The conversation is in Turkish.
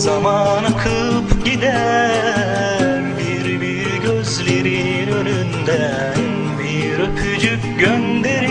Zaman akıp gider. Bir bir gözlerin önünden Bir öpücük gönderir